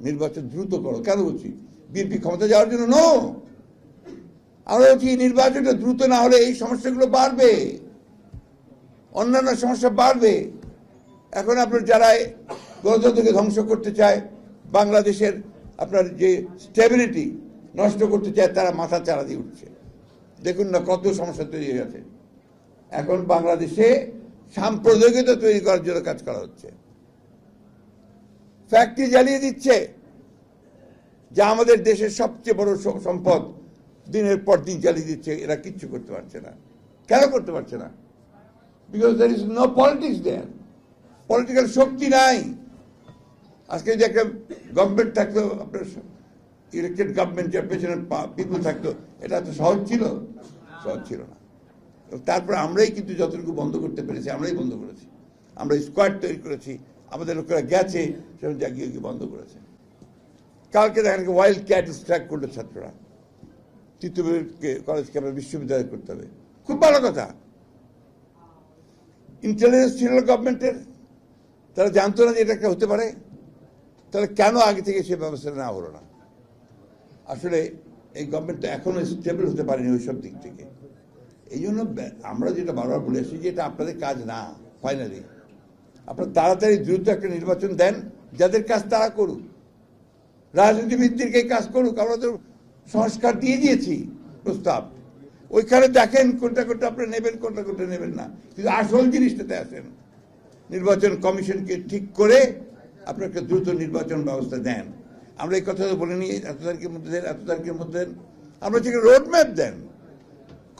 নির্বাচন দ্রুত করো। কেন বলছি? বিএনপি ক্ষমতা যাওয়ার জন্য নো। আমরা বলছি, নির্বাচনটা দ্রুত না হলে এই সমস্যাগুলো বাড়বে। অন্যান্য সমস্যা বাড়বে। এখন আপনার যারা গণতন্ত্রকে ধ্বংস করতে চায়, বাংলাদেশের আপনার যে স্টেবিলিটি নষ্ট করতে চায়, তারা মাথা চারা দিয়ে উঠছে। দেখুন না কত সমস্যা তৈরি হয়ে গেছে। এখন বাংলাদেশে সাম্প্রদায়িকতা তৈরি করার জন্য কাজ করা হচ্ছে। ফ্যাক্টরি জ্বালিয়ে দিচ্ছে, যা আমাদের দেশের সবচেয়ে বড় সম্পদ। দিনের পর দিন জ্বালিয়ে দিচ্ছে, এরা কিচ্ছু করতে পারছে না। কেন করতে পারছে না? Because there is no politics there political শক্তি নাই। আজকে যে একটা গভর্নমেন্ট থাকতো, আপনার ইলেকটেড গভর্নমেন্ট যার পেছনে পিপুল থাকতো, এটা তো সহজ ছিল? সহজ ছিল না। তারপরে আমরাই কিন্তু যতটুকু বন্ধ করতে পেরেছি, আমরাই বন্ধ করেছি। আমরা স্কোয়াড তৈরি করেছি আমাদের লোকেরা গেছে সেরকম জাগিয়ে গিয়ে বন্ধ করেছে। কালকে দেখেন ওয়াইল্ড ক্যাট স্ট্রাইক করল ছাত্ররা। তিতুমিরকে কলেজ ক্যাম্পাস বিশ্ববিদ্যালয় করতে হবে। খুব ভালো কথা। ইন্টেলিজেন্স ছিল গভর্নমেন্টের তারা জানতো না যে এটা একটা হতে পারে। তাহলে কেন আগে থেকে সে ব্যবস্থা নেওয়া হলো না? আসলে এই গভর্নমেন্টটা এখনও স্টেবল হতে পারেনি ওই সব দিক থেকে। এই জন্য আমরা যেটা বারবার বলে আসছি যে এটা আপনাদের কাজ না ফাইনালি আপনারা তাড়াতাড়ি দ্রুত একটা নির্বাচন দেন, যাদের কাজ তারা করুক। রাজনীতিবিদদেরকে কাজ করুক, আমরা তো সংস্কার দিয়ে দিয়েছি প্রস্তাব। ওইখানে দেখেন কোনটা কোনটা আপনি নেবেন, কোনটা কোনটা নেবেন না। কিন্তু আসল জিনিসটাতে আসেন। নির্বাচন কমিশনকে ঠিক করে আপনি একটা দ্রুত নির্বাচন ব্যবস্থা দেন। আমরা এই কথা তো বলে নিই, এত তারিখের মধ্যে দেন, এত তারিখের মধ্যে দেন। আমরা ঠিক রোড ম্যাপ দেন,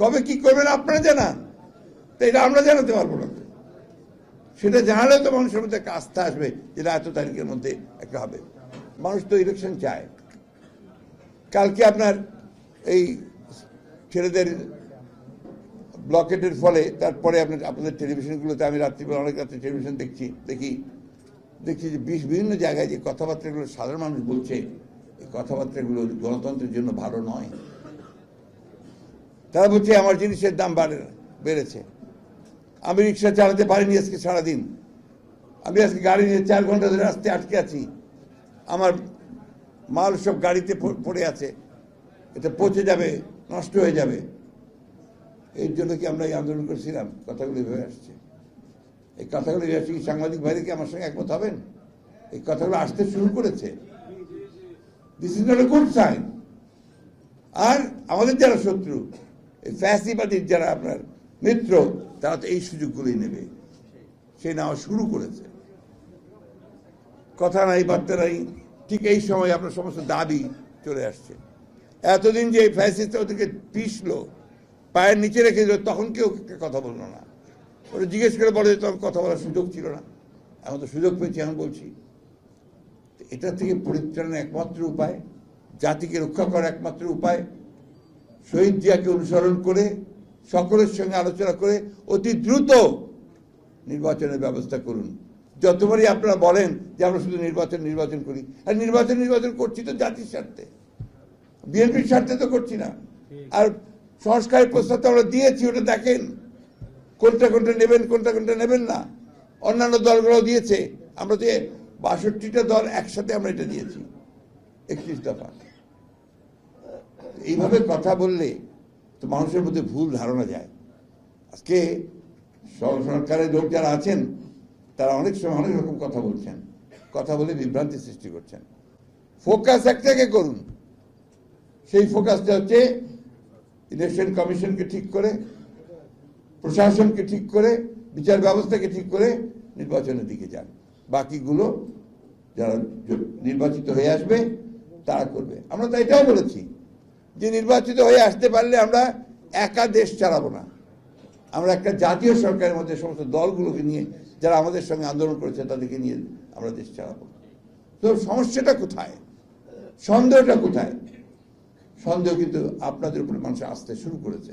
কবে কি করবেন আপনারা জানান। তো এটা আমরা জানাতে পারব না। সেটা জানালে তো মানুষের মধ্যে একটা আস্থা আসবে যেটা এত তারিখের মধ্যে একটা হবে। মানুষ তো ইলেকশন চায়। কালকে আপনার এই ছেলেদের ব্লকেটের ফলে তারপরে আপনার, আপনাদের টেলিভিশনগুলোতে আমি রাত্রিবেলা অনেক রাত্রে টেলিভিশন দেখছি, দেখি, দেখছি যে বিশ- বিভিন্ন জায়গায় যে কথাবার্তাগুলো সাধারণ মানুষ বলছে, এই কথাবার্তাগুলো গণতন্ত্রের জন্য ভালো নয়। তারা বলছে আমার জিনিসের দাম বাড়ে, বেড়েছে। আমি রিক্সা চালাতে পারিনি আজকে সারাদিন। আমি আজকে গাড়ি নিয়ে চার ঘণ্টা ধরে রাস্তায় আটকে আছি। আমার মাল সব গাড়িতে পড়ে আছে। এটা পচে যাবে, নষ্ট হয়ে যাবে। এর জন্য কি আমরা এই আন্দোলন করেছিলাম? কথাগুলি ভেবে আসছে। এই কথাগুলি আসছে কি সাংবাদিক ভাইরা কি আমার সঙ্গে একমত হবেন? এই কথাগুলো আসতে শুরু করেছে। This is not a good sign আর আমাদের যারা শত্রু, এই ফ্যাসিবাদীর যারা আপনার মিত্র, তারা তো এই সুযোগগুলি নেবে। সে নেওয়া শুরু করেছে। কথা নাই, বার্তা নাই, ঠিক এই সময় আপনার সমস্ত দাবি চলে আসছে। এতদিন যে ফ্যাসিস্ট ওদেরকে পিষলো, পায়ের নিচে রেখে দিল, তখন কেউ কথা বলল না। ওরা জিজ্ঞেস করে বলে তখন কথা বলার সুযোগ ছিল না। এখন তো সুযোগ পেয়েছি, এখন বলছি। এটা থেকে পরিত্রাণের একমাত্র উপায়, জাতিকে রক্ষা করার একমাত্র উপায়, শহীদ জিয়াকে অনুসরণ করে সকলের সঙ্গে আলোচনা করে অতি দ্রুত নির্বাচনের ব্যবস্থা করুন। যতবারই আপনারা বলেন যে আমরা শুধু নির্বাচন নির্বাচন করি আর নির্বাচন নির্বাচন করছি তো জাতির স্বার্থে। বিএনপির স্বার্থে তো করছি না। আর সংস্কারের প্রস্তাব তো আমরা দিয়েছি ওটা দেখেন। কোনটা কোনটা নেবেন কোনটা কোনটা নেবেন না। অন্যান্য দলগুলো দিয়েছে। আমরা যে বাষট্টিটা দল একসাথে আমরা এটা দিয়েছি একত্রিশ দফা। এইভাবে কথা বললে তো মানুষের মধ্যে ভুল ধারণা যায়। আজকে সর- সরকারের লোক যারা আছেন, তারা অনেক সময় অনেক রকম কথা বলছেন। কথা বলে বিভ্রান্তি সৃষ্টি করছেন। ফোকাস একটাকে করুন। সেই ফোকাসটা হচ্ছে ইলেকশন কমিশনকে ঠিক করে, প্রশাসনকে ঠিক করে, বিচার ব্যবস্থাকে ঠিক করে নির্বাচনের দিকে যান। বাকিগুলো যারা নির্বাচিত হয়ে আসবে, তারা করবে। আমরা তো এটাও বলেছি। যে নির্বাচিত হয়ে আসতে পারলে আমরা একা দেশ চালাবো না। আমরা একটা জাতীয় সরকারের মধ্যে সমস্ত দলগুলোকে নিয়ে যারা আমাদের সঙ্গে আন্দোলন করেছে তাদেরকে নিয়ে আমরা দেশ চালাবো। তো সমস্যাটা কোথায়? সন্দেহটা কোথায়? সন্দেহ কিন্তু আপনাদের উপরে মানুষ আসতে শুরু করেছে।